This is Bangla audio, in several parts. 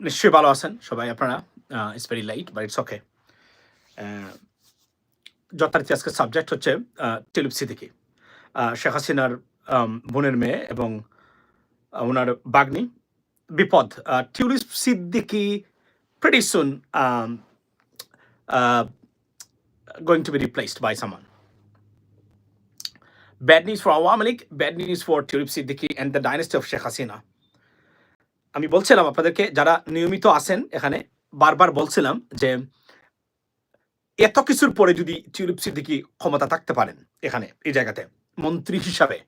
নিশ্চয়ই ভালো আছেন সবাই আপনারা it's very light but it's okay যথারীতি আজকে সাবজেক্ট হচ্ছে টিলিপ সিদ্দিকি শেখ হাসিনার বোনের মেয়ে এবং ওনার বাগ্নি বিপদ Tulip Siddiq um, uh, going to be replaced by someone. Bad news for Awami League, bad news for Tulip Siddiqui and the dynasty of Sheikh Hasina. আমি বলছিলাম আপনাদেরকে, যারা নিয়মিত আছেন এখানে, বারবার বলছিলাম যে এত কিছুর পরে যদি টিউলিপ সিদ্দিকি ক্ষমতা থাকতে পারেন এখানে, এই জায়গাতে, মন্ত্রী হিসাবে,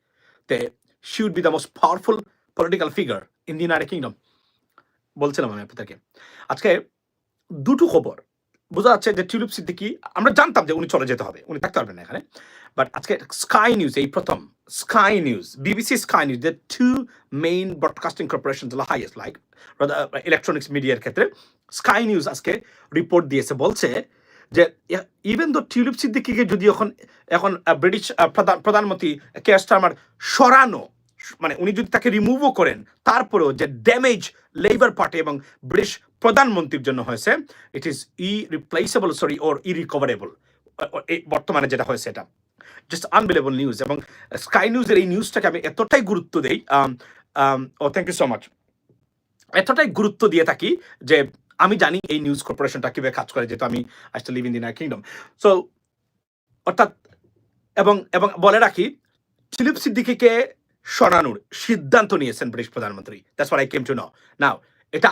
তে should be the most powerful political figure in the United Kingdom বলছিলাম আমি আপনাদেরকে। আজকে দুটো খবর বোঝা যাচ্ছে যে টিউলিপ সিদ্দিকি, আমরা জানতাম যে উনি চলে যেতে হবে, উনি থাকতে পারবেন না এখানে। বাট আজকে স্কাই নিউজ এই প্রথম Sky News BBC Sky News the two main broadcasting corporation the highest like electronics মিডিয়ার ক্ষেত্রে স্কাই নিউজ আজকে রিপোর্ট দিয়েছে, বলছে যে ইভেন দো টিউলিপ সিদ্দিকিকে যদি এখন এখন ব্রিটিশ প্রধান, প্রধানমন্ত্রী কে স্টারমার সরানো মানে উনি যদি তাকে রিমুভও করেন, তারপরেও যে ড্যামেজ লেবার পার্টি এবং ব্রিটিশ প্রধানমন্ত্রীর জন্য হয়েছে it is irreplaceable sorry or irrecoverable বর্তমানে যেটা হয়েছে এটা। জাস্ট আনবিলেবল নিউজ এবং স্কাই নিউজের এই নিউজটাকে আমি এতটাই গুরুত্ব দেই ও থ্যাংক ইউ সো মাচ এতটাই গুরুত্ব দিয়ে থাকি যে আমি জানি এই নিউজ কর্পোরেশনটা কীভাবে কাজ করে, যেহেতু আমি আসলে লিভ ইন দিন কিংডম সো অর্থাৎ, এবং এবং বলে রাখি ফিলিপ সিদ্দিকিকে সরানোর সিদ্ধান্ত নিয়েছেন ব্রিটিশ প্রধানমন্ত্রী। That's what I came to know now এটা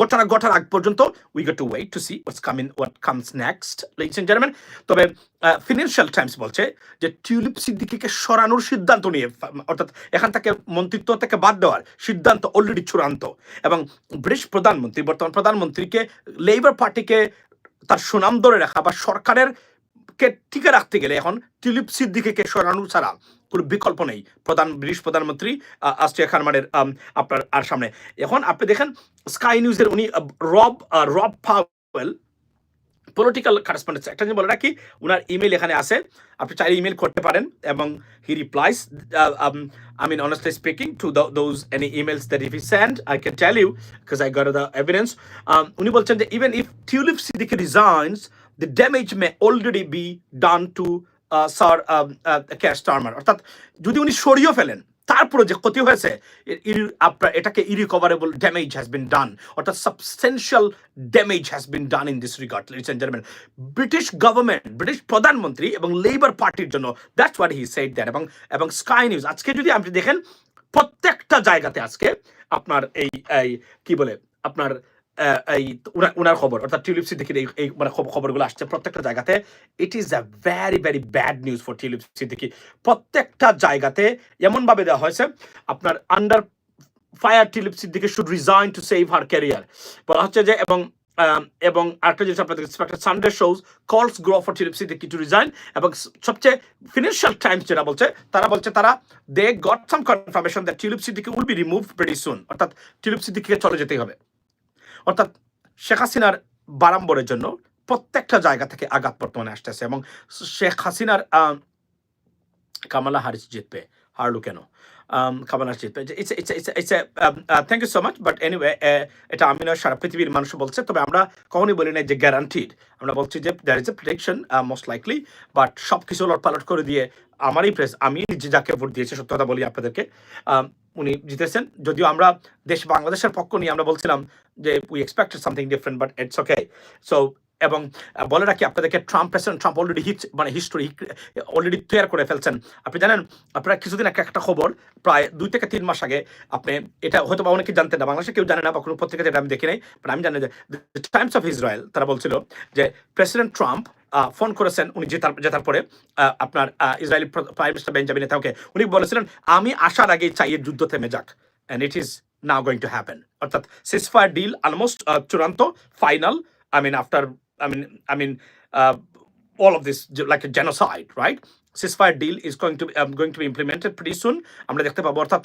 ঘটনা ঘটার আগ পর্যন্ত we get to wait to see what's coming what comes next ladies and gentleman তবে ফিনান্সিয়াল টাইমস বলছে যে টিউলিপ সিদ্দিকিকে সরানোর সিদ্ধান্ত নিয়ে, অর্থাৎ এখান থেকে মন্ত্রিত্ব থেকে বাদ দেওয়ার সিদ্ধান্ত অলরেডি চূড়ান্ত। এবং ব্রিটিশ প্রধানমন্ত্রী, বর্তমান প্রধানমন্ত্রীকে লেবার পার্টিকে তার সুনাম ধরে রাখা বা সরকারের কে টিকে রাখতে গেলে এখন টিলিপ সিদ্দিকিকে সরানো ছাড়া কোনো বিকল্প নেই। প্রধান ব্রিটিশ প্রধানমন্ত্রী আস্ট্রিয়া খানমানের আপনার আর সামনে। এখন আপনি দেখেন স্কাই নিউজের উনি রব রব পাওয়েল পলিটিক্যাল কারেসপন্ডেন্স একটা জিনিস বলে রাখি ওনার ইমেল এখানে আছে। আপনি চাইলে ইমেল করতে পারেন এবং he replies honestly speaking, to tho- those any emails that if he send, I can tell you because I got the evidence. Um, উনি বলছেন যে even if Tulip Siddiqui resigns, the damage may already be done to uh, Sir um, uh, Starmer. অর্থাৎ যদি উনি সরিয়ে ফেলেন তারপরে যে ক্ষতি হয়েছে আপনার এটাকে ইরিকভারেবল ড্যামেজ হ্যাজ বিন ডান অর্থাৎ substantial damage has been done in this regard ladies British government British প্রধানমন্ত্রী এবং লেবার পার্টির জন্য that's what he said that এবং এবং স্কাই নিউজ আজকে যদি আপনি দেখেন প্রত্যেকটা জায়গাতে আজকে আপনার এই কি বলে আপনার এই উনার- খবর, অর্থাৎ টিউলিপ সিদ্দিকির এই এই মানে খব- খবরগুলো আসছে প্রত্যেকটা জায়গাতে। It is a very very bad news for Tulip Siddiqui. প্রত্যেকটা জায়গাতে এমনভাবে দেওয়া হয়েছে, আপনার under fire Tulip Siddiqui should resign to save her career বলা হচ্ছে যে, এবং এবং আরেকটা জিনিস আপনাদের Sunday shows calls grow for Tulip Siddiqui to resign এবং সবচেয়ে ফিনান্সিয়াল টাইমস যেটা বলছে, তারা বলছে তারা they got some confirmation that Tulip Siddiqui will be remove very soon অর্থাৎ টিলিপ সিদ্দিকিকে চলে যেতেই হবে। অর্থাৎ শেখ হাসিনার বারাম্বরের জন্য প্রত্যেকটা জায়গা থেকে আঘাত বর্তমানে আসতেছে এবং শেখ হাসিনার কামালা হারিস জিতবে। হারলু কেন? কামালা জিতবে। It's it's it's it's thank you so much but anyway এটা আমি নয়, সারা পৃথিবীর মানুষ বলছে, তবে আমরা কখনই বলি না যে গ্যারান্টিড আমরা বলছি যে there is a prediction most likely but সব কিছু লটপালট করে দিয়ে আমারই প্রেস আমি নিজে যাকে ভোট দিয়েছি, সত্য কথা বলি আপনাদেরকে। উনি জিতেছেন। যদিও আমরা দেশ বাংলাদেশের পক্ষ নিয়ে আমরা বলছিলাম যে we expected something different but it's okay so এবং বলে রাখি, আপনাদেরকে Trump president Trump already hit মানে হিস্টোরি অলরেডি তৈরি করে ফেলছেন। আপনি জানেন, আপনারা কিছুদিন একটা একটা খবর, প্রায় দুই থেকে তিন মাস আগে, আপনি এটা হয়তো বা অনেকে জানতেন না, বাংলাদেশে কেউ জানে না, বা কোনো পত্রিকা যেটা আমি দেখি নাই বাট আমি জানি যে টাইমস অফ ইসরায়েল তারা বলছিল যে প্রেসিডেন্ট ট্রাম্প ফোন করেছেন উনি জেতার জেতার পরে আপনার ইসরায়েলি প্রাইম মিনিস্টার বেঞ্জামিন নেতাকে উনি বলেছিলেন আমি আসার আগে চাই এর যুদ্ধ থেমে যাক and it is now going to happen অর্থাৎ সিসফায়ার ডিল অলমোস্ট চূড়ান্ত final I mean after I mean I mean of this ge- like a genocide, right? Ceasefire deal is going to be, um, going to be implemented. আমরা দেখতে পাবো অর্থাৎ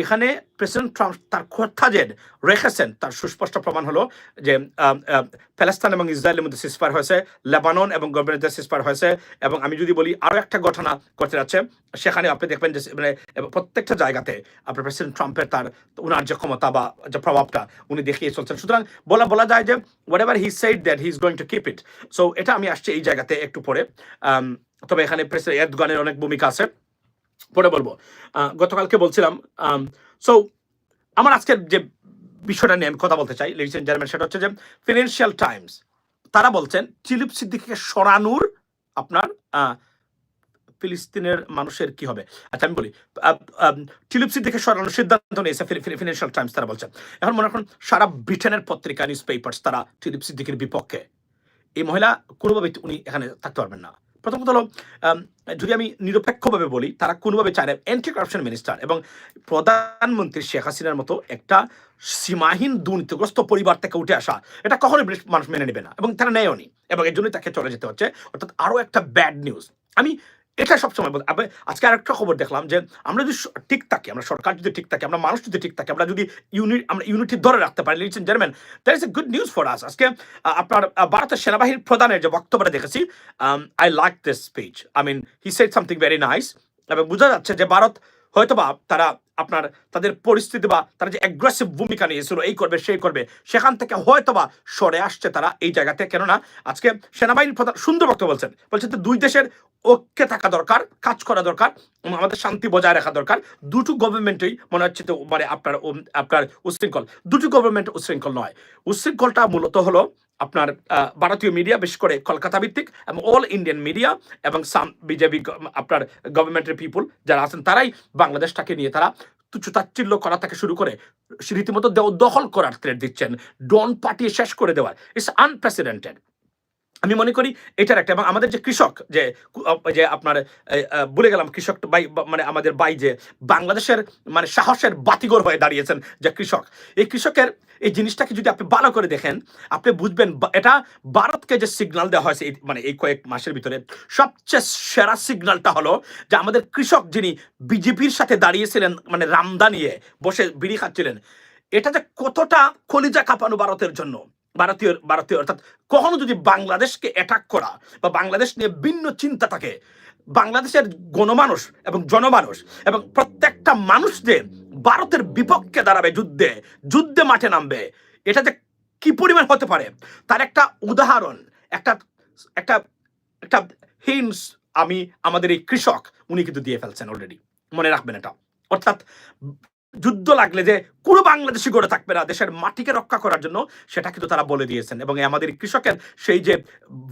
এখানে প্রেসিডেন্ট ট্রাম্প তার কথা যে রেখেছেন, তার সুস্পষ্ট প্রমাণ হলো যে প্যালেস্তান এবং ইসরায়েলের মধ্যে সিসফায়ার হয়েছে, লেবানন এবং গভর্নমেন্টের সিসফায়ার হয়েছে এবং আমি যদি বলি আরও একটা ঘটনা করতে যাচ্ছে, সেখানে আপনি দেখবেন যে মানে প্রত্যেকটা জায়গাতে আপনার প্রেসিডেন্ট ট্রাম্পের তার ওনার যে ক্ষমতা বা যে প্রভাবটা উনি দেখিয়ে চলছেন। সুতরাং বলা বলা যায় যে whatever he said that he is going to keep it so এটা আমি আসছি এই জায়গাতে একটু পরে। তবে এখানে প্রেসিডেন্ট এরদোগানের অনেক ভূমিকা আছে। পরে বলব। গতকালকে বলছিলাম সো আমার আজকের যে বিষয়টা নিয়ে আমি কথা বলতে চাই লেডিস এন্ড জেন্টলম্যান সেটা হচ্ছে যে ফিনান্সিয়াল টাইমস তারা বলছেন, চিলিপ সিদ্দিকিকে সরানোর আপনার ফিলিস্তিনের মানুষের কি হবে? আচ্ছা আমি বলি টিলিপ সিদ্দিকে সরানোর সিদ্ধান্ত নিয়েছে ফিনান্সিয়াল টাইমস তারা বলছেন এখন মনে করুন সারা ব্রিটেনের পত্রিকা নিউজ পেপার্স তারা টিলিপ সিদ্দিকের বিপক্ষে। এই মহিলা কোনোভাবে উনি এখানে থাকতে পারবেন না। প্রথম কথা হলো যদি আমি নিরপেক্ষভাবে বলি, তারা কোনোভাবে চায় না। অ্যান্টি কারাপশন মিনিস্টার এবং প্রধানমন্ত্রী শেখ হাসিনার মতো একটা সীমাহীন দুর্নীতিগ্রস্ত পরিবার থেকে উঠে আসা, এটা কখনোই মানুষ মেনে নেবে না এবং তারা নেয়নি এবং এর জন্যই তাকে চলে যেতে হচ্ছে। অর্থাৎ আরও একটা ব্যাড নিউজ আমি এটা সবসময় বল আজকে আরেকটা খবর দেখলাম যে আমরা যদি ঠিক থাকি, আমরা সরকার যদি ঠিক থাকি, আমরা মানুষ যদি ঠিক থাকি, আমরা যদি ইউনিট আমরা ইউনিটি ধরে রাখতে পারি ladies gentleman that is a good news for us আজকে আপনার ভারতের সেনাবাহিনীর প্রধানের যে বক্তব্যটা দেখেছি I like this speech I mean he said something very nice এবং বোঝা যাচ্ছে যে ভারত হয়তোবা তারা আপনার তাদের পরিস্থিতি বা তারা যে অ্যাগ্রেসিভ ভূমিকা নিয়েছিল, এই করবে, সেই করবে, সেখান থেকে হয়তোবা সরে আসছে তারা এই জায়গাতে কেননা আজকে সেনাবাহিনীর প্রধান সুন্দর বক্তব্য বলছেন বলছেন যে দুই দেশের ঐক্যে থাকা দরকার, কাজ করা দরকার আমাদের শান্তি বজায় রাখা দরকার। দুটো গভর্নমেন্টই মনে হচ্ছে তো মানে আপনার আপনার উশৃঙ্খল দুটো গভর্নমেন্ট উশৃঙ্খল নয়। উশৃঙ্খলটা মূলত হলো আপনার ভারতীয় মিডিয়া বিশেষ করে কলকাতা ভিত্তিক, এবং অল ইন্ডিয়ান মিডিয়া এবং সাম বিজেপি আপনার গভর্নমেন্টের পিপুল যারা আছেন, তারাই বাংলাদেশটাকে নিয়ে তারা তুচ্ছতাচ্ছিল্য করা থেকে শুরু করে রীতিমতো দখল করার থ্রেট দিচ্ছেন। ডন পাঠিয়ে শেষ করে দেওয়ার। ইটস আনপ্রেসিডেন্টেড আমি মনে করি এটার একটা, এবং আমাদের যে কৃষক, যে যে আপনার ভুলে গেলাম, কৃষক বাই মানে আমাদের বাই যে বাংলাদেশের মানে সাহসের বাতিগর হয়ে দাঁড়িয়েছেন যে কৃষক। এই কৃষকের, এই জিনিসটাকে যদি আপনি ভালো করে দেখেন, আপনি বুঝবেন এটা ভারতকে যে সিগন্যাল দেওয়া হয়েছে মানে এই কয়েক মাসের ভিতরে, সবচেয়ে সেরা সিগনালটা হলো যে আমাদের কৃষক যিনি বিজেপির সাথে দাঁড়িয়েছিলেন মানে রামদা নিয়ে বসে বিড়ি খাচ্ছিলেন, এটা যে কতটা কলিজা কাঁপানো ভারতের জন্য। ভারতীয় ভারতীয়, অর্থাৎ কখনো যদি বাংলাদেশকে অ্যাটাক করা বা বাংলাদেশ নিয়ে ভিন্ন চিন্তা থাকে, বাংলাদেশের গণমানুষ এবং জনমানুষ এবং প্রত্যেকটা মানুষ যে ভারতের বিপক্ষে দাঁড়াবে যুদ্ধে যুদ্ধে মাঠে নামবে, এটা যে কি পরিমাণ হতে পারে? তার একটা উদাহরণ, একটা একটা একটা হিন্স আমি আমাদের এই কৃষক, উনি কিন্তু দিয়ে ফেলছেন অলরেডি মনে রাখবেন এটা। অর্থাৎ যুদ্ধ লাগলে যে কোনো বাংলাদেশি গড়ে থাকবে না, দেশের মাটিকে রক্ষা করার জন্য, সেটা কিন্তু তারা বলে দিয়েছেন। এবং আমাদের কৃষকের সেই যে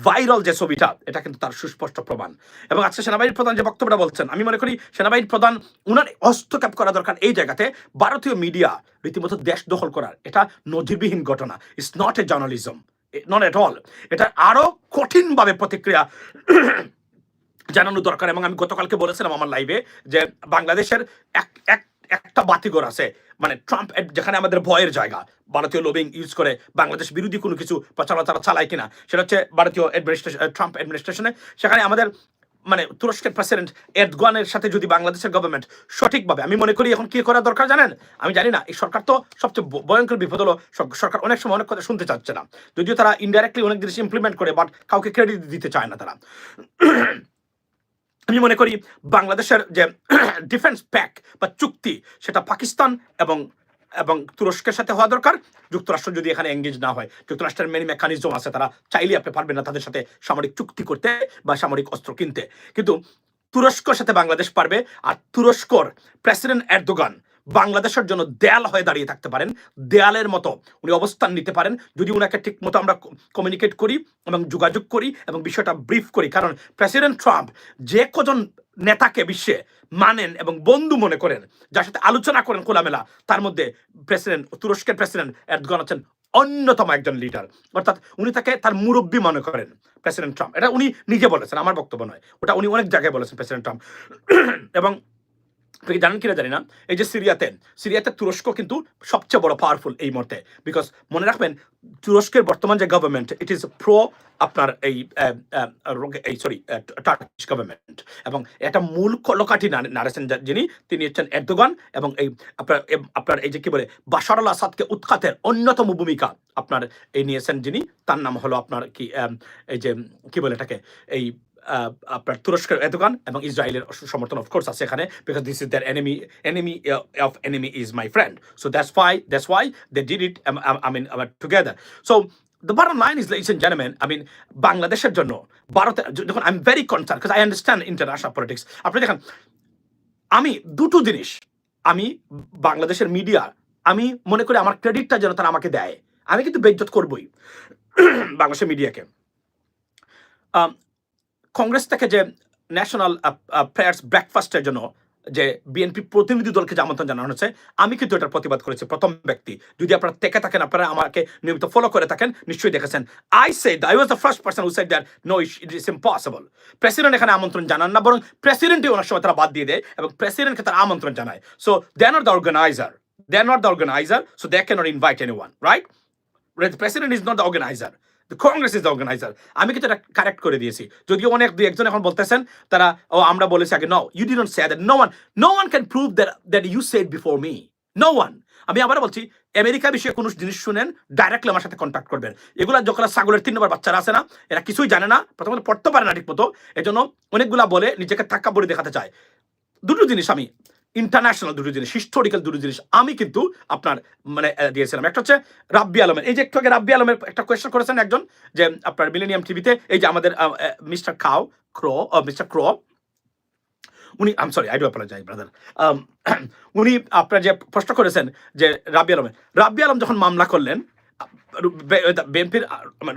ভাইরাল যে ছবিটা, এটা কিন্তু তার সুস্পষ্ট প্রমাণ। এবং আজকে সেনাবাহিনীর প্রধান যে বক্তব্যটা বলছেন, আমি মনে করি সেনাবাহিনীর প্রধান উনার হস্তক্ষেপ করা দরকার এই জায়গাতে। ভারতীয় মিডিয়া রীতিমতো দেশ দখল করার, এটা নজিরবিহীন ঘটনা। It's not a journalism not at all এটা আরও কঠিনভাবে প্রতিক্রিয়া জানানো দরকার। এবং আমি গতকালকে বলেছিলাম আমার লাইভে যে বাংলাদেশের এক এক একটা বাতিঘর আছে মানে ট্রাম্প যেখানে আমাদের ভয়ের জায়গা। ভারতীয় লবিং ইউজ করে বাংলাদেশ বিরোধী কোনো কিছু প্রচারণা তারা চালায় কিনা, সেটা হচ্ছে ভারতীয় অ্যাডমিনিস্ট্রেশন ট্রাম্প অ্যাডমিনিস্ট্রেশনে সেখানে আমাদের মানে তুরস্কের প্রেসিডেন্ট এরদোয়ানের সাথে যদি বাংলাদেশের গভর্নমেন্ট সঠিকভাবে, আমি মনে করি এখন কি করা দরকার জানেন? আমি জানি না, এই সরকার তো সবচেয়ে ভয়ঙ্কর বিপদ হলো সরকার অনেক সময় অনেক কথা শুনতে চাচ্ছে না। যদিও তারা ইনডাইরেক্টলি অনেক জিনিস ইমপ্লিমেন্ট করে বাট কাউকে ক্রেডিট দিতে চায় না তারা। আমি মনে করি বাংলাদেশের যে ডিফেন্স প্যাক বা চুক্তি, সেটা পাকিস্তান এবং এবং তুরস্কের সাথে হওয়া দরকার। যুক্তরাষ্ট্র যদি এখানে এঙ্গেজ না হয়, যুক্তরাষ্ট্রের মেনি মেকানিজম আছে, তারা চাইলে আপনি পারবেন না তাদের সাথে সামরিক চুক্তি করতে বা সামরিক অস্ত্র কিনতে। কিন্তু তুরস্কর সাথে বাংলাদেশ পারবে, আর তুরস্কর প্রেসিডেন্ট এরদোগান বাংলাদেশের জন্য দেয়াল হয়ে দাঁড়িয়ে থাকতে পারেন, দেয়ালের মতো উনি অবস্থান নিতে পারেন। যদি উনাকে ঠিক মতো আমরা কমিউনিকেট করি এবং যোগাযোগ করি এবং বিষয়টা ব্রিফ করি, কারণ প্রেসিডেন্ট ট্রাম্প যে কজন নেতাকে বিশ্বে মানেন এবং বন্ধু মনে করেন, যার সাথে আলোচনা করেন খোলামেলা, তার মধ্যে প্রেসিডেন্ট, তুরস্কের প্রেসিডেন্ট এরদোগান আছেন অন্যতম একজন লিডার অর্থাৎ উনি তাকে তার মুরব্বী মনে করেন প্রেসিডেন্ট ট্রাম্প। এটা উনি নিজে বলেছেন, আমার বক্তব্য নয়, ওটা উনি অনেক জায়গায় বলেছেন প্রেসিডেন্ট ট্রাম্প। এবং জানেন কিনা জানি না। এই যে সিরিয়াতে সিরিয়াতে তুরস্ক কিন্তু সবচেয়ে বড় পাওয়ারফুল এই মুহূর্তে। বিকজ মনে রাখবেন, তুরস্কের বর্তমান যে গভর্নমেন্ট ইট ইজ প্রো আপনার এই এই সরি টার্কিশ গভর্নমেন্ট এবং এটা মূল কলকাঠি নাড়েছেন যিনি, তিনি হচ্ছেন এরদোগান এবং এই আপনার আপনার এই যে কি বলে বাশার আসাদকে উৎখাতের অন্যতম ভূমিকা আপনার এই নিয়েছেন যিনি। তার নাম হলো আপনার কি এই যে, কি বলে এটাকে, এই আপনার তুরস্কের এরদোগান এবং ইসরায়েলের সমর্থন অফকোর্স আছে এখানে because this is their enemy enemy of enemy is my friend so that's why that's why they did it I mean together so the bottom line is, ladies and gentlemen, I বাংলাদেশের জন্য ভারতের যখন am very concern because I understand international politics আপনি দেখেন আমি দুটো জিনিস আমি বাংলাদেশের মিডিয়া আমি মনে করি আমার ক্রেডিটটা যেন তারা আমাকে দেয়। আমি কিন্তু বেজ্জত করবই বাংলাদেশের মিডিয়াকে কংগ্রেস থেকে যে ন্যাশনাল প্রেয়ার্স ব্রেকফাস্টের জন্য যে বিএনপি প্রতিনিধি দলকে যে আমন্ত্রণ জানানো হয়েছে আমি কিন্তু এটার প্রতিবাদ করেছি। প্রথম ব্যক্তি। যদি আপনারা দেখে থাকেন, আপনারা আমাকে নিয়মিত ফলো করে থাকেন, নিশ্চয়ই দেখেছেন। I say I was the first person who said no it is impossible president এখানে আমন্ত্রণ জানান না, বরং প্রেসিডেন্টই ওনার সময় তারা বাদ দিয়ে দেয় এবং প্রেসিডেন্টকে তারা আমন্ত্রণ জানায়। So they are not the organizer they are not the organizer so they can not invite anyone right president is is not the the congress is আমি কিন্তু এটা কারেক্ট করে দিয়েছি। যদিও অনেক দুই একজন এখন বলতেছেন, তারা, ও আমরা বলেছি আগে no you didn't say that no one no one can prove that that you said before me no one আমি আবার বলছি, আমেরিকা বিষয়ে কোনো জিনিস শুনেন ডাইরেক্টলি আমার সাথে কন্ট্যাক্ট করবেন। এগুলা যখন ছাগলের তিন নম্বর বাচ্চারা আছে না, এরা কিছুই জানে না, প্রথমত পড়তে পারে না ঠিক মতো এজন্য অনেকগুলা বলে নিজেকে থাক্কা বলে দেখাতে চায়। দুটো জিনিস আমি ইন্টারন্যাশনাল দুটো জিনিস হিস্টোরিক্যাল দুটো জিনিস। আমি কিন্তু আপনার মানে দিয়েছিলাম। একটা হচ্ছে রাব্বি আলমের। এই যে একটু আগে রাব্বি আলমের একটা কোয়েশ্চেন করেছেন একজন, যে আপনার মিলেনিয়াম টিভিতে এই যে আমাদের মিস্টার খাও, ক্রো মিস্টার ক্রো, উনি am sorry I do apologize brother উনি আপনার যে প্রশ্ন করেছেন, যে রাব্বি আলমের, রাব্বি আলম যখন মামলা করলেন বিএনপির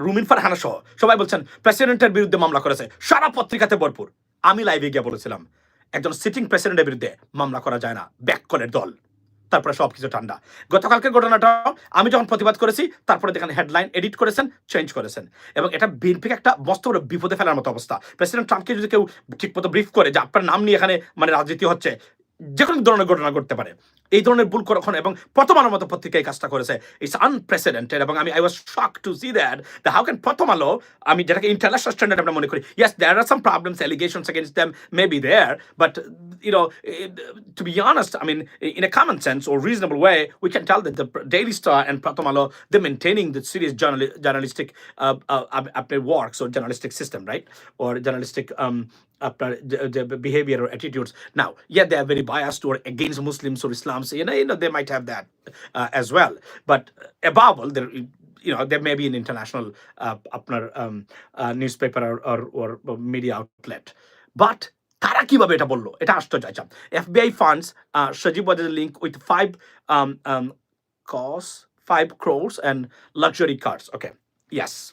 রুমিন ফারহানা সহ, সবাই বলছেন প্রেসিডেন্টের বিরুদ্ধে মামলা করেছে, সারা পত্রিকাতে ভরপুর। আমি লাইভে গিয়ে বলেছিলাম একজন সিটিং প্রেসিডেন্টের বিরুদ্ধে মামলা করা যায় না ব্যাককলের দল। তারপরে সব কিছু ঠান্ডা। গতকালকের ঘটনাটা আমি যখন প্রতিবাদ করেছি, তারপরে দেখেন হেডলাইন এডিট করেছেন চেঞ্জ করেছেন। এবং এটা বিএনপিকে একটা মস্ত বড় বিপদে ফেলার মতো অবস্থা। প্রেসিডেন্ট ট্রাম্পকে যদি কেউ ঠিক মতো ব্রিফ করে যে আপনার নাম নিয়ে এখানে মানে রাজনীতি হচ্ছে যে কোনো ধরনের ঘটনা ঘটতে পারে এই ধরনের ভুল কখন এবং প্রথম আলোর মতো পত্রিকা এই কাজটা করেছে ইটস আনপ্রেসিডেন্টেড এবং আমি I was shock to see that the how can প্রথম আলো আমি যেটাকে ইন্টারন্যাশনাল স্ট্যান্ডার্ড আমরা মনে করি yes there are some problems allegations against them may be there but you know, to be honest, I mean, in a common sense or reasonable way, we can tell that the Daily Star and Pratamalo, they're maintaining the serious journal- journalistic uh, uh, uh, works or journalistic system, right? Or journalistic um, আপনার যে- যে behavior or attitudes. Now, yeah, they are very biased or against Muslims or Islam. So, you know, you know they might have that uh, as well. But above all, there, you know, there may be an international uh, আপনার um, uh, newspaper or, or, or media outlet. But তারা কিভাবে এটা বললো এটা আশ্চর্য আচ্ছা FBI funds Sajeeb was link with five cars five crores and luxury cars okay yes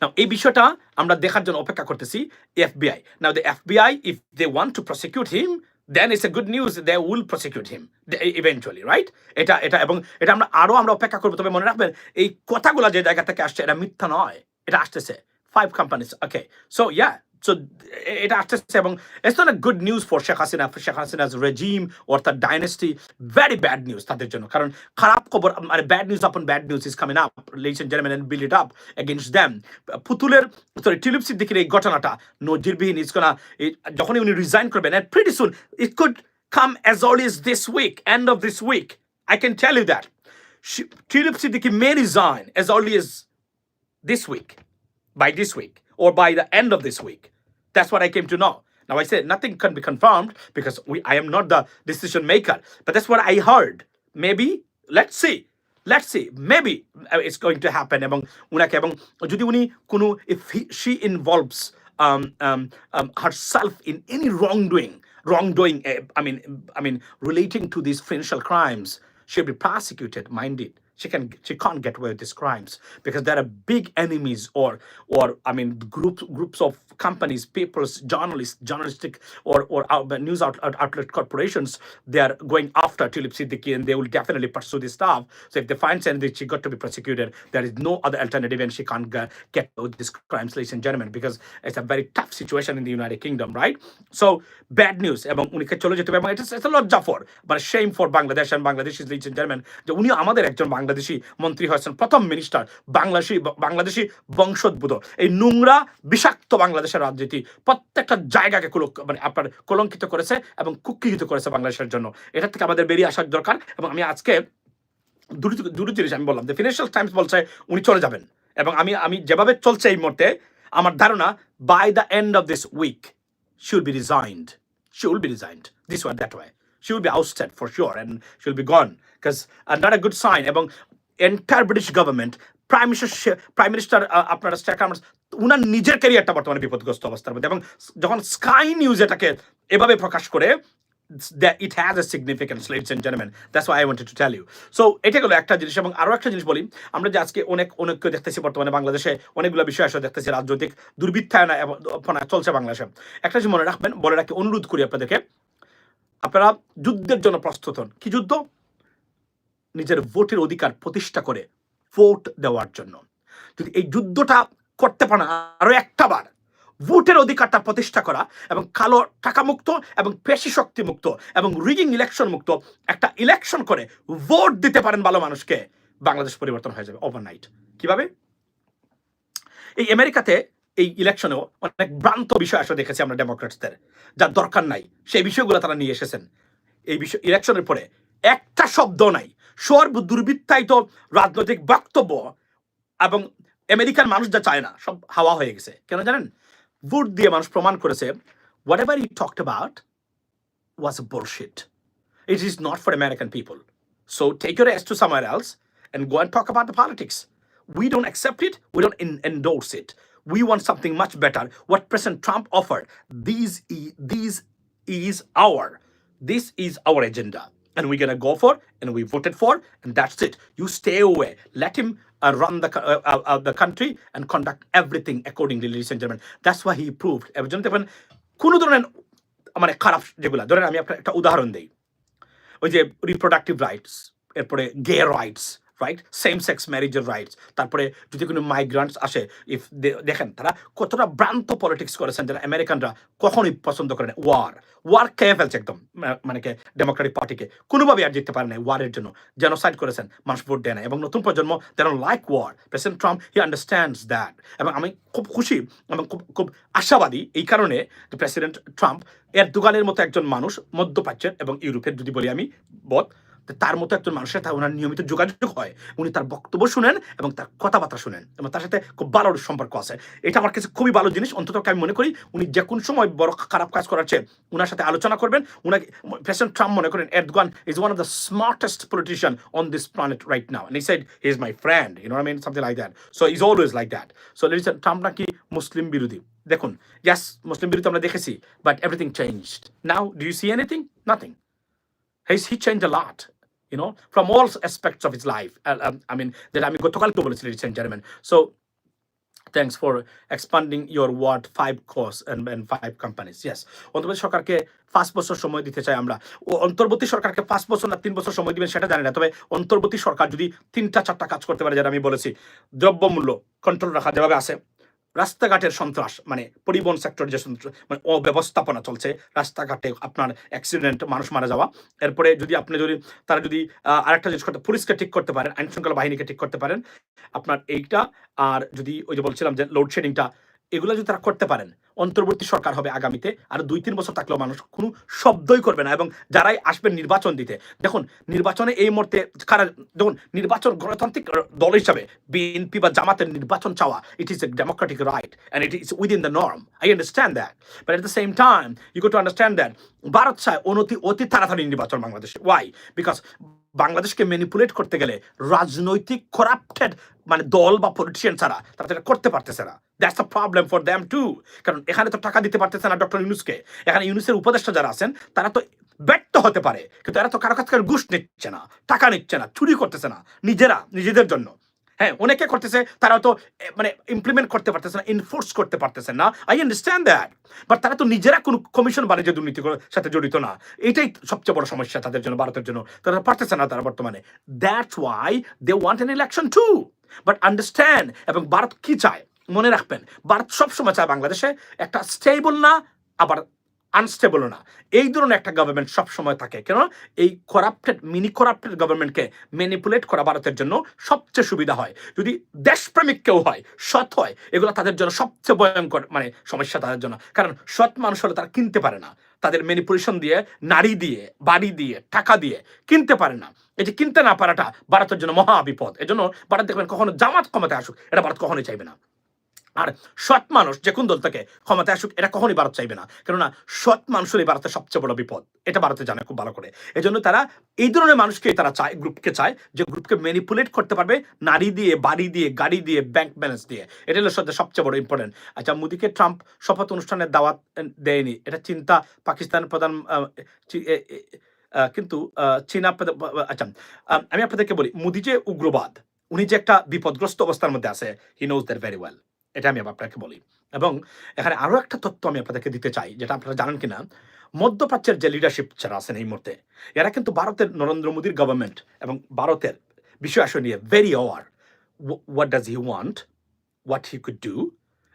now এই বিষয়টা আমরা দেখার জন্য অপেক্ষা করতেছি FBI. Now the FBI if they want to prosecute him then it's a good news they will prosecute him eventually right এটা এটা এবং এটা আমরা আরও আমরা অপেক্ষা করব। তবে মনে রাখবেন, এই কথাগুলো যে জায়গা থেকে আসছে, এটা মিথ্যা নয়, এটা আসতেছে। Five companies okay so yeah এটা আসতেছে এবং it's not good news for Sheikh Hasina Sheikh Hasina's regime or তার ডাইনেস্টি ভেরি ব্যাড নিউজ তাদের জন্য। কারণ খারাপ খবর মানে bad news upon bad news is coming up ladies and gentleman and build it up against them পুতুলের সরি টিলিপ সিদ্দিকের এই ঘটনাটা নজিরবিহীন ইজ কোনা যখনই উনি রিজাইন করবেন and pretty soon it could come as early as this week end of this week. I can tell you that. Tilip Siddiqui may resign as early as this week, by this week, or by the end of this week. That's what I came to know. Now I said nothing can be confirmed because we I am not the decision maker, but that's what I heard. Maybe let's see. Let's see. Maybe uh, it's going to happen. এবং উনাকে এবং যদি উনি কোনো if he, she involves um, um, um, herself in any wrongdoing, wrongdoing. Uh, I mean, I mean, relating to these financial crimes, she'll be prosecuted. Mind it. she can she can't get away with these crimes because there are big enemies or or I mean groups groups of companies, papers, journalists, journalistic or or out, news out, out- outlet corporations. They are going after Tulip Siddiqui and they will definitely pursue this stuff. So if they find anything, she got to be prosecuted. There is no other alternative, and she can't get, get with these crimes, ladies and gentlemen, because it's a very tough situation in the United Kingdom, right? So bad news. এবং উনিকে চলে যেতে হবে এবং এটা এটা লজ্জা ফর মানে shame for Bangladesh and Bangladesh ladies and gentleman যে উনি আমাদের একজন বাংলাদেশি মন্ত্রী হয়েছেন প্রথম মিনিস্টার বাংলাদেশি বাংলাদেশি বংশোদ্ভূত এই নোংরা বিষাক্ত বাংলাদেশের রাজনীতি প্রত্যেকটা জায়গাকে মানে আপনার কলঙ্কিত করেছে এবং কুক্ষিত করেছে বাংলাদেশের জন্য এটা থেকে আমাদের বেরিয়ে আসার দরকার এবং আমি আজকে দুটো জিনিস আমি বললাম যে ফিনান্সিয়াল টাইমস বলছে উনি চলে যাবেন এবং আমি আমি যেভাবে চলছে এই মুহূর্তে আমার ধারণা by the end of this week be resigned. She will be resigned this way, that way. She will be ousted for sure and she will be gone because uh, not a good sign. এবং entire British government, prime minister prime minister Starmer's উনার নিজের ক্যারিয়ারটা বর্তমানে বিপদগ্রস্ত অবস্থার মধ্যে এবং যখন স্কাই নিউজ এটাকে এভাবে প্রকাশ করে that it has a significance, ladies and gentlemen. That's why I wanted to tell you. এটা গেলো একটা জিনিস এবং আরও একটা জিনিস বলি আমরা যে আজকে অনেক অনেককে দেখতেছি বর্তমানে বাংলাদেশে অনেকগুলো বিষয় আসলে দেখতেছি রাজনৈতিক দুর্বৃত্তায়না চলছে বাংলাদেশে একটা জিনিস মনে রাখবেন বলে রাখি অনুরোধ করি আপনাদেরকে আপনারা যুদ্ধের জন্য প্রস্তুত হন। কি যুদ্ধ? নিজের ভোটের অধিকার প্রতিষ্ঠা করে ভোট দেওয়ার জন্য। যদি এই যুদ্ধটা করতে পারেন আরও একটা বার, ভোটের অধিকারটা প্রতিষ্ঠা করা এবং কালো টাকা মুক্ত এবং পেশি শক্তি মুক্ত এবং রিগিং ইলেকশন মুক্ত একটা ইলেকশন করে ভোট দিতে পারেন ভালো মানুষকে, বাংলাদেশ পরিবর্তন হয়ে যাবে ওভারনাইট কীভাবে? এই আমেরিকাতে এই ইলেকশনেও অনেক ভ্রান্ত বিষয় আসলে দেখেছি আমরা ডেমোক্রেটসদের যার দরকার নাই সেই বিষয়গুলো তারা নিয়ে এসেছেন এই বিষয় ইলেকশনের পরে একটা শব্দ নাই সর্ব দুর্বৃত্তায়িত রাজনৈতিক বক্তব্য এবং আমেরিকান মানুষ যা চায় না, সব হাওয়া হয়ে গেছে কেন জানেন ভোট দিয়ে মানুষ প্রমাণ করেছে whatever you talked about was a bullshit. It is not for American people take your ass to somewhere else and go and talk about the politics. We don't accept it. We don't en- endorse it. We want something much better. What President Trump offered, these i- these is our this is our agenda, and we're gonna go for, and we voted for, and that's it. You stay away. Let him uh, run the co- uh, uh, uh, the country and conduct everything accordingly, ladies and gentlemen. That's why he proved. একজন দেখবেন কোনো ধরনের মানে খারাপ যেগুলা ধরেন আমি আপনার একটা উদাহরণ দিই ওই যে রিপ্রোডাক্টিভ রাইটস এরপরে গে রাইটস রাইট সেম সেক্স ম্যারেজের রাইটস তারপরে যদি কোনো মাইগ্রান্টস আসে ইফ দেখেন, তারা কতটা ভ্রান্ত পলিটিক্স করেছেন যারা আমেরিকানরা কখনোই পছন্দ করে না। ওয়ার ওয়ার খেয়ে ফেলছে একদম মানে কে ডেমোক্রেটিক পার্টিকে কোনোভাবে আর জিততে পারে না ওয়ারের জন্য। জেনোসাইড করেছেন, মানুষ ভোট দেয় না এবং নতুন প্রজন্ম then like war president Trump he understands that এবং আমি খুব খুশি এবং খুব খুব আশাবাদী এই কারণে প্রেসিডেন্ট ট্রাম্প এর দোকানের মতো একজন মানুষ মধ্যপ্রাচ্যের এবং ইউরোপের, যদি বলি আমি, বধ তার মতো একজন মানুষের সাথে ওনার নিয়মিত যোগাযোগ হয়, উনি তার বক্তব্য শুনেন এবং তার কথাবার্তা শুনেন এবং তার সাথে খুব ভালো সম্পর্ক আছে। এটা আমার কাছে খুবই ভালো জিনিস, অন্তত আমি মনে করি উনি যে কোন সময় বড় খারাপ কাজ করার চেয়ে উনার সাথে আলোচনা করবেন, উনাকে প্রেসিডেন্ট ট্রাম্প মনে করেন Erdogan is one of the smartest politician on this planet right now and he said he is my friend, you know what I mean? Something like that. So he's always like বিরোধী। দেখুন ইয়াস মুসলিম বিরোধী আমরা দেখেছি but everything changed now do you see anything nothing He's, he changed a lot, you know, from all aspects of his life. Uh, um, I mean, that আমি গতকালকে বলেছি, ladies and gentlemen. So, thanks for expanding your word five course and, and five companies. Yes. অন্তর্বর্তী সরকারকে পাঁচ বছর সময় দিতে চাই আমরা ও অন্তর্বর্তী সরকারকে পাঁচ বছর না তিন বছর সময় দিবেন সেটা জানি না তবে অন্তর্বর্তী সরকার যদি তিনটা চারটা কাজ করতে পারে যেটা আমি বলেছি দ্রব্যমূল্য কন্ট্রোল রাখা যেভাবে আছে রাস্তাঘাটের সন্ত্রাস মানে পরিবহন সেক্টর যে মানে অব্যবস্থাপনা চলছে, রাস্তাঘাটে আপনার অ্যাক্সিডেন্ট মানুষ মারা যাওয়া। এরপরে যদি আপনি যদি, তারা যদি আরেকটা জিনিস করতে, পুলিশকে ঠিক করতে পারেন আইন শৃঙ্খলা বাহিনীকে ঠিক করতে পারেন, আপনার এইটা, আর যদি ওই যে বলছিলাম যে লোডশেডিংটা এগুলো যদি তারা করতে পারেন, অন্তর্বর্তী সরকার হবে আগামীতে, আর দুই তিন বছর থাকলেও মানুষ কোনো শব্দই করবে না। এবং যারাই আসবেন নির্বাচন দিতে, দেখুন, নির্বাচনে এই মুহূর্তে কারা, দেখুন, নির্বাচন গণতান্ত্রিক দল হিসাবে বিএনপি বা জামাতের নির্বাচন চাওয়া it is a democratic right and it is within the norm I understand that but at the same time you go to understand that Bharat চায় অনতি অতি তাড়াতাড়ি নির্বাচন বাংলাদেশে। ওয়াই বিকজ বাংলাদেশকে ম্যানিপুলেট করতে গেলে রাজনৈতিক করাপ্টেড মানে দল বা পলিটিশিয়ান ছাড়া তারা সেটা করতে পারতেছে না। That's a problem for them too কারণ এখানে তো টাকা দিতে পারতেছে না ডক্টর ইউনুসকে এখানে ইউনুসের উপদেষ্টা যারা আছেন, তারা তো ব্যর্থ হতে পারে। কিন্তু এরা তো কারও কাছ থেকে ঘুষ নিচ্ছে না, টাকা নিচ্ছে না, চুরি করতেছে না নিজেরা, নিজেদের জন্য। হ্যাঁ অনেকে করতেছে তারা তো মানে ইমপ্লিমেন্ট করতে পারতেছে না ইনফোর্স করতে পারতেছে না। আই আন্ডারস্ট্যান্ড দ্যাট বাট তারা তো নিজেরা কোনো কমিশন বাণিজ্য দুর্নীতি সাথে জড়িত না। এটাই সবচেয়ে বড় সমস্যা তাদের জন্য, ভারতের জন্য। তারা পারতেছে না তারা বর্তমানে। That's why they want an election too but understand এবং ভারত কি চায়? মনে রাখবেন, ভারত সবসময় চায় বাংলাদেশে একটা স্টেবল না, আবার আনস্টেবল না। এই ধরনের একটা গভর্নমেন্ট সবসময় থাকে। কেন এই করাপ্টেড মিনি করাপ্টেড গভর্নমেন্টকে ম্যানিপুলেট করা ভারতের জন্য সবচেয়ে সুবিধা হয়। যদি দেশপ্রেমিক কেউ হয়, সৎ হয়, এগুলো তাদের জন্য সবচেয়ে ভয়ঙ্কর মানে সমস্যা তাদের জন্য। কারণ সৎ মানুষ হলে তারা কিনতে পারে না। তাদের ম্যানিপুলেশন দিয়ে, নারী দিয়ে, বাড়ি দিয়ে, টাকা দিয়ে কিনতে পারে না। এই যে কিনতে না পারাটা ভারতের জন্য মহা বিপদ। এজন্য ভারত দেখবেন কখনো জামাত ক্ষমতায় আসুক, এটা ভারত কখনোই চাইবে না। আর সৎ মানুষ, যে কোন দল থেকে ক্ষমতায় আসুক, এটা কখনই ভারত চাইবে না। কেননা সৎ মানুষেরই ভারতের সবচেয়ে বড় বিপদ। এটা ভারতে জানে খুব ভালো করে। এই জন্য তারা এই ধরনের মানুষকে তারা চায়, গ্রুপকে চায়, যে গ্রুপকে ম্যানিপুলেট করতে পারবে নারী দিয়ে, বাড়ি দিয়ে, গাড়ি দিয়ে ব্যাংক ব্যালেন্স দিয়ে। এটা হলো সত্যি সবচেয়ে বড় ইম্পর্টেন্ট আচ্ছা মোদীকে ট্রাম্প শপথ অনুষ্ঠানের দাওয়াত দেয়নি। এটা চিন্তা পাকিস্তান প্রধান কিন্তু চীনা আচ্ছা আমি আপনাদেরকে বলি, মোদী যে উগ্রবাদ, উনি যে একটা বিপদগ্রস্ত অবস্থার মধ্যে আছে he knows that very well এটা আমি আপনাকে বলি এবং এখানে আরও একটা তথ্য আমি আপনাদেরকে দিতে চাই যেটা আপনারা জানেন কিনা মধ্যপ্রাচ্যের যে লিডারশিপ যারা আছেন এই মুহূর্তে এরা কিন্তু ভারতের নরেন্দ্র মোদীর গভর্নমেন্ট এবং ভারতের বিষয় আসলে নিয়ে very aware what does he want he could do.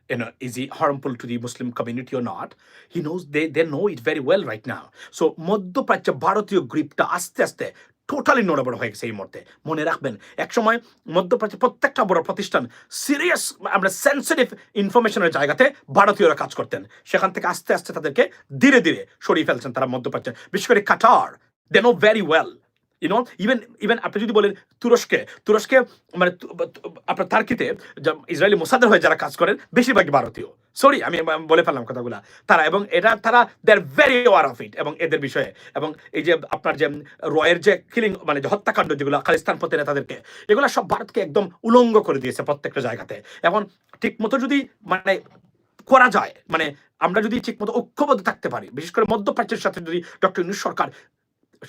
You know, is he harmful to the Muslim community or not? He knows they, they know it very well right now. So মধ্যপ্রাচ্য ভারতীয় গ্রিপটা আস্তে আস্তে টোটালি নড়বড় হয়ে গেছে এই মুহূর্তে। মনে রাখবেন, একসময় মধ্যপ্রাচ্যের প্রত্যেকটা বড় প্রতিষ্ঠান সিরিয়াস আমরা সেন্সিটিভ ইনফরমেশনের জায়গাতে ভারতীয়রা কাজ করতেন। সেখান থেকে আস্তে আস্তে তাদেরকে ধীরে ধীরে সরিয়ে ফেলছেন তারা মধ্যপ্রাচ্যে। বিশেষ করে Qatar they know very well you know even even আপনি যদি বলেন তুরস্কে তুরস্কে মানে আপনার তার্কিতে ইসরায়েলি মোসাদের হয়ে যারা কাজ করেন, বেশিরভাগই ভারতীয়। সরি আমি বলে ফেললাম কথাগুলা। তারা এবং এটা তারা they are very aware of it এবং এদের বিষয়ে। এবং এই যে আপনার যে, রয়ের যে কিলিং মানে যে হত্যাকাণ্ড যেগুলো খালিস্তান পথে নেতাদেরকে এগুলো সব ভারতকে একদম উলঙ্গ করে দিয়েছে প্রত্যেকটা জায়গাতে। এখন ঠিক মতো যদি মানে করা যায় মানে আমরা যদি ঠিক মতো ঐক্যবদ্ধ থাকতে পারি, বিশেষ করে মধ্যপ্রাচ্যের সাথে যদি ডক্টর ইউনুস সরকার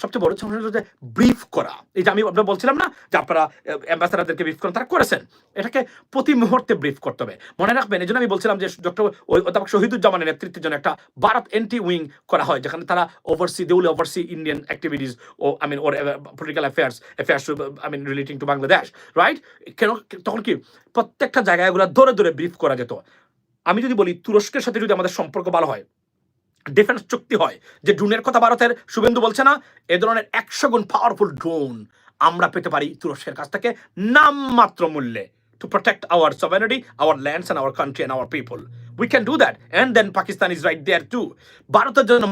সবচেয়ে বড় সমস্যা হচ্ছে ব্রিফ করা। এই যে আমি আপনার বলছিলাম না যে আপনারা অ্যাম্বাসাডারদেরকে ব্রিফ করেন, তারা করেছেন। এটাকে প্রতি মুহূর্তে ব্রিফ করতে হবে। মনে রাখবেন, এই জন্য আমি বলছিলাম যে ডক্টর ওই অধ্যাপক শহীদুজ্জামানের নেতৃত্বের জন্য একটা ভারত এন্টি উইং করা হয়, যেখানে তারা oversee they oversee Indian activities O I mean or political affairs affairs I mean relating to Bangladesh right কেন, তখন কি প্রত্যেকটা জায়গায় এগুলো ধরে ধরে ব্রিফ করা যেত। আমি যদি বলি তুরস্কের সাথে যদি আমাদের সম্পর্ক ভালো হয় ডিফেন্স চুক্তি হয় যে ড্রোনের কথা ভারতের শুভেন্দু বলছে না এ ধরনের একশো গুণ পাওয়ারফুল ড্রোন আমরা পেতে পারি তুরস্কের কাছ থেকে নামমাত্র মূল্যে to protect our sovereignty, our lands and our country and our people. We can do that. And then Pakistan is right there too. ভারতের জন্য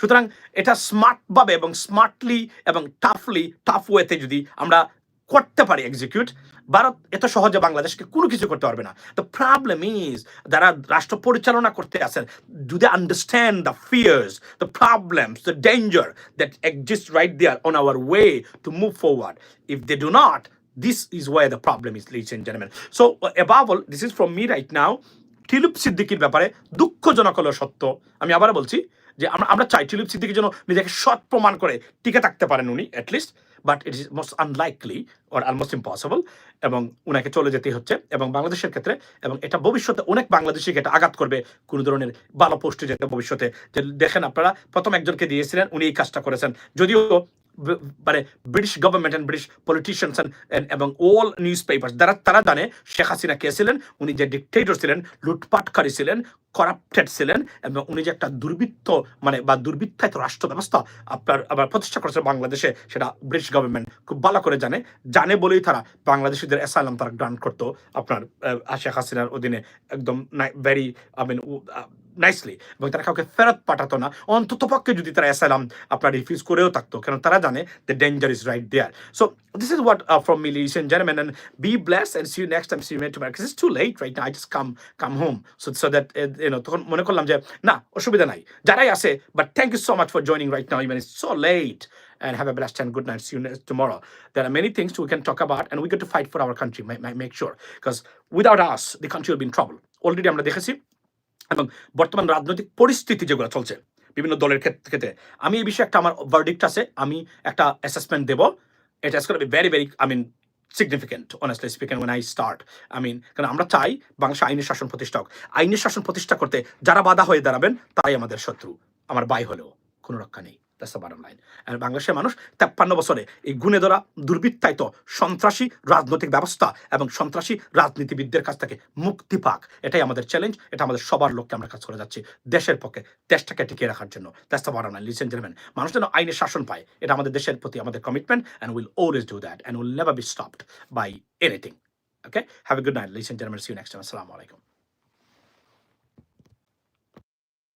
সুতরাং এটা স্মার্ট ভাবে এবং স্মার্টলি এবং টাফলি টাফ ওয়েতে যদি আমরা করতে পারি এক্সিকিউট ভারত এত সহজে বাংলাদেশকে কোনো কিছু করতে পারবে না। দ্য প্রবলেম ইজ যারা রাষ্ট্র পরিচালনা করতে আসেন do they understand the fears the problems the danger that exist right there on our way to move forward if they do not is where the problem is ladies and gentlemen. So uh, above all this is from me right now. Tulip সিদ্দিকির ব্যাপারে দুঃখজনক হলো সত্য। আমি আবার বলছি যে আমরা আমরা চাই টিলুপ সিদ্দিকির জন্য নিজেকে সৎ প্রমাণ করে টিকে থাকতে পারেন উনি at least but it is most unlikely or almost impossible এবং উনাকে চলে যেতে হচ্ছে, এবং বাংলাদেশের ক্ষেত্রে, এবং এটা ভবিষ্যতে অনেক বাংলাদেশিকে এটা আঘাত করবে কোনো ধরনের ভালো পোস্টে যেতে ভবিষ্যতে। যে দেখেন আপনারা, প্রথম একজনকে দিয়েছিলেন, উনি এই কাজটা করেছেন। যদিও মানে British government and British politicians and এবং অল নিউজ পেপার যারা, তারা জানে শেখ হাসিনা কে ছিলেন, উনি যে ডিকটেটর ছিলেন, লুটপাটকারী ছিলেন করাপ্টেড ছিলেন এবং উনি যে একটা দুর্বৃত্ত মানে বা দুর্বৃত্তায়িত রাষ্ট্র ব্যবস্থা আপনার, আবার প্রতিষ্ঠা করেছে বাংলাদেশে, সেটা ব্রিটিশ গভর্নমেন্ট খুব ভালো করে জানে। জানে বলেই তারা বাংলাদেশিদের অ্যাসাইলাম তারা গ্রান্ট করতো আপনার শেখ হাসিনার অধীনে একদম ভেরি আই মিন নাইসলি এবং তারা কাউকে ফেরত পাঠাতো না। অন্তত পক্ষে যদি তারা অ্যাসাইলাম আপনার রিফিউজ করেও থাকতো কারণ তারা জানে the danger is right there so this is what from me ladies and gentleman and be blessed and see you next time see you too too late right I just come come home so so that you know তখন মনে করলাম যে না অসুবিধা নাই যারাই আছে but thank you so much for joining right now even it's so late and have a blessed and good night. See you tomorrow. There are many things we can talk about, and we got to fight for our country. ma- ma- Make sure, because without us, the country will be in trouble. Already, আমরা দেখেছি এবং বর্তমান রাজনৈতিক পরিস্থিতি যেগুলো চলছে বিভিন্ন দলের ক্ষেত- ক্ষেত্রে আমি এই বিষয়ে একটা আমার ভার্ডিক্ট আছে আমি একটা অ্যাসেসমেন্ট দেব এটা is be very very I mean significant honestly speaking when I start I mean কারণ আমরা চাই বাংলাদেশ আইনের শাসন প্রতিষ্ঠা হোক। আইনের শাসন প্রতিষ্ঠা করতে যারা বাধা হয়ে দাঁড়াবেন, তারাই আমাদের শত্রু। আমার বাই হলেও, কোনো রক্ষা নেই। দ্যাটস দ্য বাটম লাইন বাংলাদেশের মানুষ তেপ্পান্ন বছরে এই গুণে ধরা দুর্বৃত্তায়িত সন্ত্রাসী রাজনৈতিক ব্যবস্থা এবং সন্ত্রাসী রাজনীতিবিদদের কাছ থেকে মুক্তি পাক। এটাই আমাদের চ্যালেঞ্জ এটা আমাদের সবার লক্ষ্যে আমরা কাজ করে যাচ্ছি দেশের পক্ষে দেশটাকে টিকিয়ে রাখার জন্য। That's the bottom line listen gentleman মানুষ যেন আইনের শাসন পায়, এটা আমাদের দেশের প্রতি আমাদের commitment and will always do that and will never be stopped by anything okay have a good night listen gentleman see you next time আসসালামু আলাইকুম